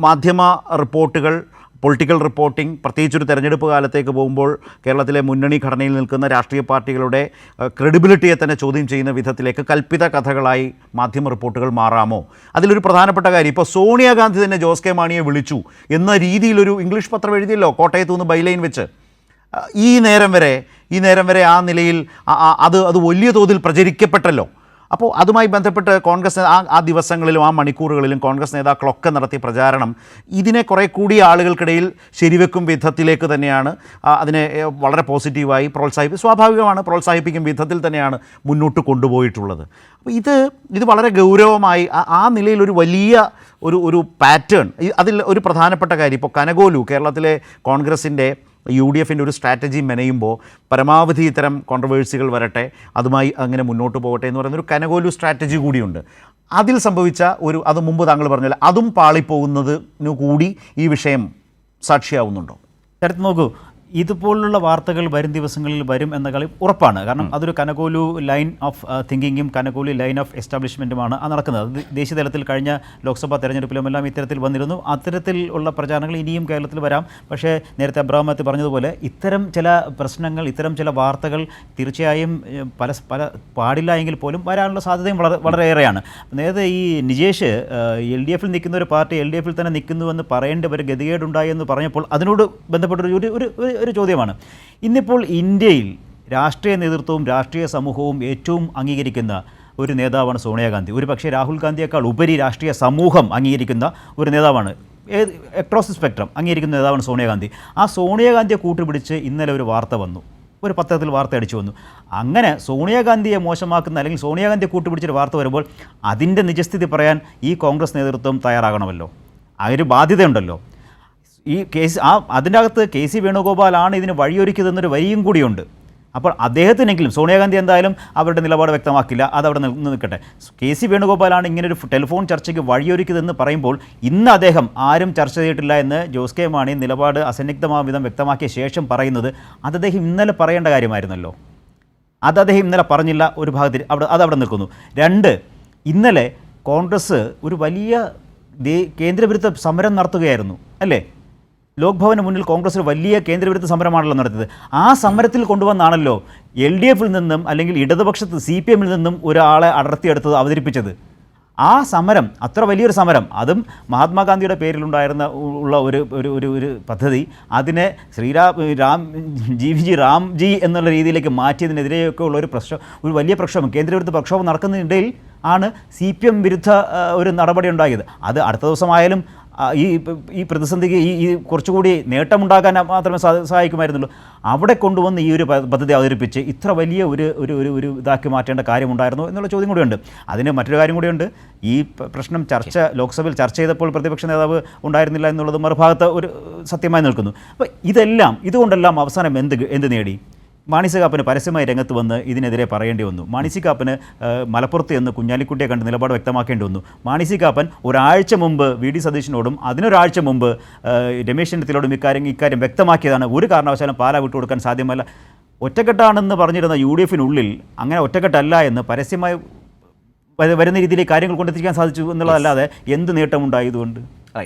മാധ്യമ റിപ്പോർട്ടുകൾ political reporting പ്രത്യേകിച്ചൊരു തെരഞ്ഞെടുപ്പ് കാലത്തേക്ക് പോകുമ്പോൾ കേരളത്തിലെ മുന്നണി ഘടനയിൽ നിൽക്കുന്ന രാഷ്ട്രീയ പാർട്ടികളുടെ ക്രെഡിബിലിറ്റിയെ തന്നെ ചോദ്യം ചെയ്യുന്ന വിധത്തിലേക്ക് കൽപ്പിത കഥകളായി മാധ്യമ റിപ്പോർട്ടുകൾ മാറാമോ? അതിലൊരു പ്രധാനപ്പെട്ട കാര്യം ഇപ്പോൾ സോണിയാഗാന്ധി തന്നെ ജോസ് കെ മാണിയെ വിളിച്ചു എന്ന രീതിയിലൊരു ഇംഗ്ലീഷ് പത്രം എഴുതിയല്ലോ കോട്ടയത്തു നിന്ന് ബൈലൈൻ വെച്ച്. ഈ നേരം വരെ ഈ നേരം വരെ ആ നിലയിൽ അത് അത് വലിയ തോതിൽ പ്രചരിക്കപ്പെട്ടല്ലോ. അപ്പോൾ അതുമായി ബന്ധപ്പെട്ട് കോൺഗ്രസ് ആ ആ ദിവസങ്ങളിലും ആ മണിക്കൂറുകളിലും കോൺഗ്രസ് നേതാക്കളൊക്കെ നടത്തിയ പ്രചാരണം ഇതിനെ കുറേ കൂടി ആളുകൾക്കിടയിൽ ശരിവെക്കും വിധത്തിലേക്ക് തന്നെയാണ്. അതിനെ വളരെ പോസിറ്റീവായി പ്രോത്സാഹിപ്പി സ്വാഭാവികമാണ് പ്രോത്സാഹിപ്പിക്കും വിധത്തിൽ തന്നെയാണ് മുന്നോട്ട് കൊണ്ടുപോയിട്ടുള്ളത്. അപ്പോൾ ഇത് ഇത് വളരെ ഗൗരവമായി ആ- നിലയിൽ ഒരു വലിയ ഒരു ഒരു പാറ്റേൺ. അതിൽ ഒരു പ്രധാനപ്പെട്ട കാര്യം ഇപ്പോൾ കനകോലു കേരളത്തിലെ കോൺഗ്രസിന്റെ യു ഡി എഫിന്റെ ഒരു സ്ട്രാറ്റജി മെനയുമ്പോൾ പരമാവധി ഇത്തരം കോൺട്രവേഴ്സികൾ വരട്ടെ അതുമായി അങ്ങനെ മുന്നോട്ട് പോകട്ടെ എന്ന് പറയുന്ന ഒരു കനകോലു സ്ട്രാറ്റജി കൂടിയുണ്ട്. അതിൽ സംഭവിച്ച ഒരു അത് മുമ്പ് താങ്കൾ പറഞ്ഞാൽ അതും പാളിപ്പോകുന്നതിനു കൂടി ഈ വിഷയം സാക്ഷിയാവുന്നുണ്ടോ? ചേർത്ത് നോക്കൂ ഇതുപോലുള്ള വാർത്തകൾ വരും ദിവസങ്ങളിൽ വരും എന്ന കളി ഉറപ്പാണ്. കാരണം അതൊരു കനകോലു ലൈൻ ഓഫ് തിങ്കിങ്ങും കനകോലു ലൈൻ ഓഫ് എസ്റ്റാബ്ലിഷ്മെന്റുമാണ് നടക്കുന്നത്. ദേശീയ തലത്തിൽ കഴിഞ്ഞ ലോക്സഭാ തെരഞ്ഞെടുപ്പിലുമെല്ലാം ഇത്തരത്തിൽ വന്നിരുന്നു. അത്തരത്തിൽ ഉള്ള പ്രചാരണങ്ങൾ ഇനിയും കേരളത്തിൽ വരാം. പക്ഷേ നേരത്തെ അബ്രാഹ്മത്ത് പറഞ്ഞതുപോലെ ഇത്തരം ചില പ്രശ്നങ്ങൾ ഇത്തരം ചില വാർത്തകൾ തീർച്ചയായും പല പല പാടില്ല എങ്കിൽ പോലും വരാനുള്ള സാധ്യതയും വളരെ വളരെയേറെയാണ് നേരത്തെ ഈ നിജേഷ് എൽ ഡി എഫിൽ നിൽക്കുന്ന ഒരു പാർട്ടി എൽ ഡി എഫിൽ തന്നെ നിൽക്കുന്നുവെന്ന് പറയേണ്ട ഒരു ഗതികേടുണ്ടായി എന്ന് പറഞ്ഞപ്പോൾ അതിനോട് ബന്ധപ്പെട്ടൊരു ഒരു ഒരു ഒരു- ചോദ്യമാണ്. ഇന്നിപ്പോൾ ഇന്ത്യയിൽ രാഷ്ട്രീയ നേതൃത്വവും രാഷ്ട്രീയ സമൂഹവും ഏറ്റവും അംഗീകരിക്കുന്ന ഒരു നേതാവാണ് സോണിയാഗാന്ധി. ഒരു പക്ഷേ രാഹുൽ ഗാന്ധിയേക്കാൾ ഉപരി രാഷ്ട്രീയ സമൂഹം അംഗീകരിക്കുന്ന ഒരു നേതാവാണ് ഏത് അക്രോസ് സ്പെക്ട്രം അംഗീകരിക്കുന്ന നേതാവാണ് സോണിയാഗാന്ധി. ആ സോണിയാഗാന്ധിയെ കൂട്ടുപിടിച്ച് ഇന്നലെ ഒരു വാർത്ത വന്നു. ഒരു പത്രത്തിൽ വാർത്ത അടിച്ചു വന്നു. അങ്ങനെ സോണിയാഗാന്ധിയെ മോശമാക്കുന്ന അല്ലെങ്കിൽ സോണിയാഗാന്ധിയെ കൂട്ടുപിടിച്ചൊരു വാർത്ത വരുമ്പോൾ അതിന്റെ നിജസ്ഥിതി പറയാൻ ഈ കോൺഗ്രസ് നേതൃത്വം തയ്യാറാകണമല്ലോ. ആ ഒരു ബാധ്യതയുണ്ടല്ലോ. ഈ കേസ് ആ അതിന്റെ അകത്ത് കെ സി വേണുഗോപാലാണ് ഇതിന് വഴിയൊരുക്കിയതെന്നൊരു വരിയും കൂടിയുണ്ട്. അപ്പോൾ അദ്ദേഹത്തിനെങ്കിലും സോണിയാഗാന്ധി എന്തായാലും അവരുടെ നിലപാട് വ്യക്തമാക്കില്ല. അത് അവിടെ നിന്ന് നിൽക്കട്ടെ. കെ സി വേണുഗോപാലാണ് ഇങ്ങനൊരു ടെലിഫോൺ ചർച്ചയ്ക്ക് വഴിയൊരുക്കിയതെന്ന് പറയുമ്പോൾ ഇന്ന് അദ്ദേഹം ആരും ചർച്ച ചെയ്തിട്ടില്ല എന്ന് ജോസ് കെ മാണി നിലപാട് അസന്നിഗ്ധമാം വിധം വ്യക്തമാക്കിയ ശേഷം പറയുന്നത് അത് അദ്ദേഹം ഇന്നലെ പറയേണ്ട കാര്യമായിരുന്നല്ലോ. അത് അദ്ദേഹം ഇന്നലെ പറഞ്ഞില്ല. ഒരു ഭാഗത്തിൽ അവിടെ അത് അവിടെ നിൽക്കുന്നു. രണ്ട് ഇന്നലെ കോൺഗ്രസ് ഒരു വലിയ കേന്ദ്രവിരുദ്ധ സമരം നടത്തുകയായിരുന്നു. അല്ലേ? ലോക് ഭവന് മുന്നിൽ കോൺഗ്രസ് ഒരു വലിയ കേന്ദ്രവിരുദ്ധ സമരമാണല്ലോ നടത്തിയത്. ആ സമരത്തിൽ കൊണ്ടുവന്നാണല്ലോ എൽ ഡി എഫിൽ നിന്നും അല്ലെങ്കിൽ ഇടതുപക്ഷത്ത് സി പി എമ്മിൽ നിന്നും ഒരാളെ അടർത്തിയെടുത്തത് അവതരിപ്പിച്ചത്. ആ സമരം അത്ര വലിയൊരു സമരം അതും മഹാത്മാഗാന്ധിയുടെ പേരിലുണ്ടായിരുന്ന ഉള്ള ഒരു ഒരു ഒരു ഒരു പദ്ധതി അതിനെ Shriram Ram G V G Ramji എന്നുള്ള രീതിയിലേക്ക് മാറ്റിയതിനെതിരെയൊക്കെ ഉള്ള ഒരു പ്രശ്നം ഒരു വലിയ പ്രക്ഷോഭം കേന്ദ്രവിരുദ്ധ പ്രക്ഷോഭം നടക്കുന്നതിനിടയിൽ ആണ് സി പി എം വിരുദ്ധ ഒരു നടപടി ഉണ്ടായത്. അത് അടുത്ത ദിവസമായാലും ഈ ഈ പ്രതിസന്ധിക്ക് ഈ ഈ കുറച്ചുകൂടി നേട്ടമുണ്ടാക്കാൻ മാത്രമേ സഹായിക്കുമായിരുന്നുള്ളൂ. അവിടെ കൊണ്ടുവന്ന് ഈ ഒരു പദ്ധതി അവതരിപ്പിച്ച് ഇത്ര വലിയ ഒരു ഒരു ഒരു ഒരു ഇതാക്കി മാറ്റേണ്ട കാര്യമുണ്ടായിരുന്നു എന്നുള്ള ചോദ്യം കൂടിയുണ്ട്. അതിന് മറ്റൊരു കാര്യം കൂടിയുണ്ട്. ഈ പ്രശ്നം ചർച്ച ലോക്സഭയിൽ ചർച്ച ചെയ്തപ്പോൾ പ്രതിപക്ഷ നേതാവ് ഉണ്ടായിരുന്നില്ല എന്നുള്ളത് മറുഭാഗത്ത് ഒരു സത്യമായി നിൽക്കുന്നു. അപ്പോൾ ഇതെല്ലാം ഇതുകൊണ്ടെല്ലാം അവസാനം എന്ത് എന്ത് നേടി? മാണിസി കാപ്പന് പരസ്യമായി രംഗത്ത് വന്ന് ഇതിനെതിരെ പറയേണ്ടി വന്നു. മാണിസി കാപ്പന് മലപ്പുറത്ത് എന്ന് കുഞ്ഞാലിക്കുട്ടിയെ കണ്ട് നിലപാട് വ്യക്തമാക്കേണ്ടി വന്നു. മാണിസി കാപ്പൻ ഒരാഴ്ച മുമ്പ് വി. ഡി. സതീശനോടും അതിനൊരാഴ്ച മുമ്പ് രമേശ് ചെന്നിത്തലയോടും ഇക്കാര്യം ഇക്കാര്യം വ്യക്തമാക്കിയതാണ്. ഒരു കാരണവശാലും പാല വിട്ടുകൊടുക്കാൻ സാധ്യമല്ല. ഒറ്റക്കെട്ടാണെന്ന് പറഞ്ഞിരുന്ന യു ഡി എഫിനുള്ളിൽ അങ്ങനെ ഒറ്റക്കെട്ടല്ല എന്ന് പരസ്യമായി വരുന്ന രീതിയിൽ കാര്യങ്ങൾ കൊണ്ടെത്തിക്കാൻ സാധിച്ചു എന്നുള്ളതല്ലാതെ എന്ത് നേട്ടമുണ്ടായതുകൊണ്ട്?